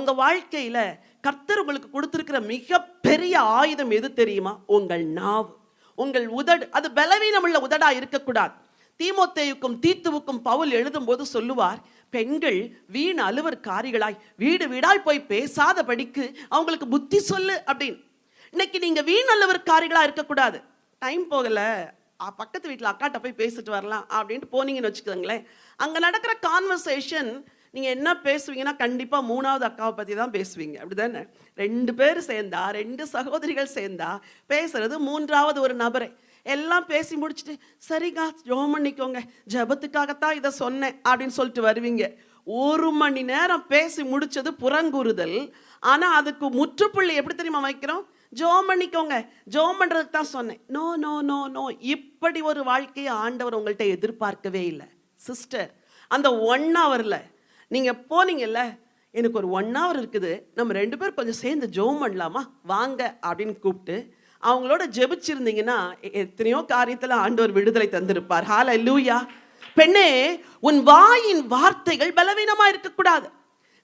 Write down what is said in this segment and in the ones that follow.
உங்க வாழ்க்கையில கர்த்தர் உங்களுக்கு கொடுத்திருக்கிற மிகப்பெரிய ஆயுதம் எது தெரியுமா? உங்கள் நாவு. உங்கள் உதடு அது பலவீனமுள்ள உதடா இருக்கக்கூடாது. தீமோத்தேயுக்கும் தீத்துவுக்கும் பவுல் எழுதும்போது சொல்லுவார் பெண்கள் வீண் அலுவர் காரிகளாய் வீடு வீடாய் போய் பேசாத படிக்கு அவங்களுக்கு புத்தி சொல்லு அப்படின்னு. இன்னைக்கு நீங்க வீண் அலுவர் காரிகளா இருக்கக்கூடாது. டைம் போகல பக்கத்து வீட்டில் அக்காட்ட போய் பேசிட்டு வரலாம் அப்படின்ட்டு போனீங்கன்னு வச்சுக்கோங்களேன். அங்கே நடக்கிற கான்வர்சேஷன் நீங்கள் என்ன பேசுவீங்கன்னா கண்டிப்பாக மூணாவது அக்காவை பற்றி தான் பேசுவீங்க. அப்படிதானே? ரெண்டு பேர் சேர்ந்தா ரெண்டு சகோதரிகள் சேர்ந்தா பேசுறது மூன்றாவது ஒரு நபரை. எல்லாம் பேசி முடிச்சுட்டு சரிங்க ஜோம் பண்ணிக்கோங்க. ஜெபத்துக்காகத்தான் இதை சொன்னேன் அப்படின்னு சொல்லிட்டு வருவீங்க. ஒரு மணி நேரம் பேசி முடிச்சது புறங்கூறுதல். ஆனால் அதுக்கு முற்றுப்புள்ளி எப்படி தெரியுமா வைக்கிறோம்? ஜோம் பண்ணிக்கோங்க. ஜோம் பண்ணுறதுக்கு தான் சொன்னேன். No no no no. இப்படி ஒரு வாழ்க்கையை ஆண்டவர் உங்கள்கிட்ட எதிர்பார்க்கவே இல்லை. சிஸ்டர் அந்த ஒன் ஹவரில் நீங்கள் போனீங்கல்ல எனக்கு ஒரு ஒன் ஹவர் இருக்குது. நம்ம ரெண்டு பேரும் கொஞ்சம் சேர்ந்து ஜெபம் பண்ணலாமா? வாங்க அப்படின்னு கூப்பிட்டு அவங்களோட ஜெபிச்சிருந்தீங்கன்னா எத்தனையோ காரியத்தில் ஆண்டவர் விடுதலை தந்திருப்பார். ஹால லூயா பெண்ணே உன் வாயின் வார்த்தைகள் பலவீனமாக இருக்கக்கூடாது.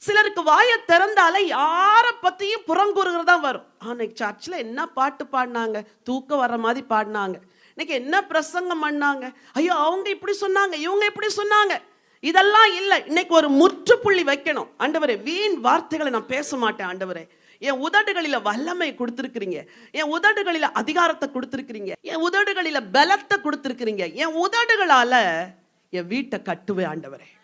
சிலருக்கு வாயை திறந்தாலே யாரை பத்தியும் புறங்கூறுகிறதா வரும். அன்னைக்கு சர்ச்சில் என்ன பாட்டு பாடினாங்க? தூக்கம் வர மாதிரி பாடினாங்க. இன்னைக்கு என்ன பிரசங்கம் பண்ணாங்க? ஐயோ அவங்க இப்படி சொன்னாங்க இவங்க இப்படி சொன்னாங்க. இதெல்லாம் இல்லை. இன்னைக்கு ஒரு முற்றுப்புள்ளி வைக்கணும். ஆண்டவரே வீண் வார்த்தைகளை நான் பேச மாட்டேன் ஆண்டவரே. என் உதடுகளில் வல்லமை கொடுத்துருக்குறீங்க. என் உதடுகளில் அதிகாரத்தை கொடுத்துருக்குறீங்க. என் உதடுகளில் பலத்தை கொடுத்துருக்குறீங்க. என் உதடுகளால் என் வீட்டை கட்டுவேன் ஆண்டவரே.